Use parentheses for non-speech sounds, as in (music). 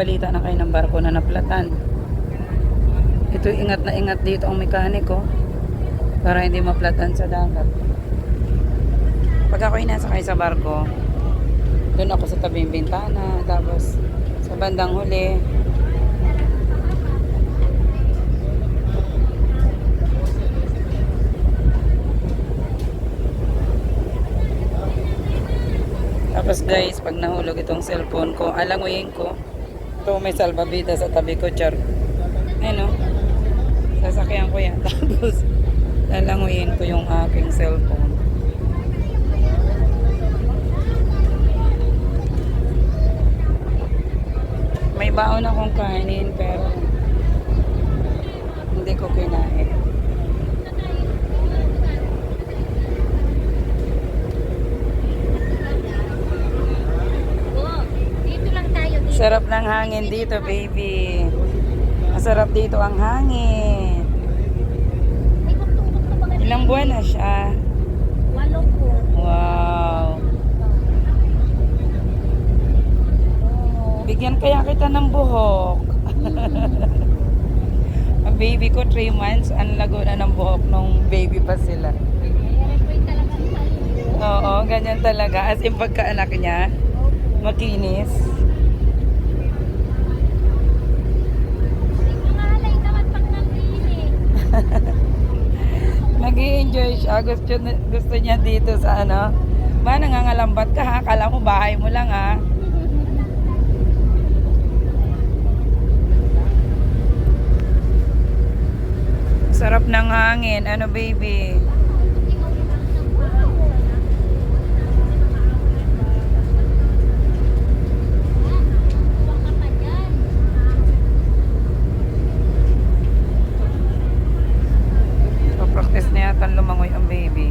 nagpapalitan na kayo ng barko na naplatan. Ito ingat na ingat dito ang mekaniko para hindi maplatan sa dagat. Pag ako'y nasakay sa barko, doon ako sa tabing bintana, tapos sa bandang huli, Tapos guys, pag nahulog itong cellphone ko, alanguyin ko. Ito may salvavida sa tabi ko, char. Ayun o. Sasakyan ko yan. (laughs) Tapos, alanguyin ko yung aking cellphone. May baon akong kainin pero hindi ko kinain. Oh, dito lang tayo dito. Sarap ng hangin dito, baby. Masarap dito ang hangin. Ilang buwan na siya? Walo po. Wow. Bigyan kaya kita ng buhok. (laughs) ang baby ko 3 months, ang lago na ng buhok nung baby pa sila. Oo, ganyan talaga. As in pagkaanak niya, makinis. Nag enjoy siya. Gusto, gusto niya dito sa ano. Ba, nangangalambat ka ha? Kala mo bahay mo lang ha? Sarap ng hangin. Ano baby? Yata lumangoy ang baby.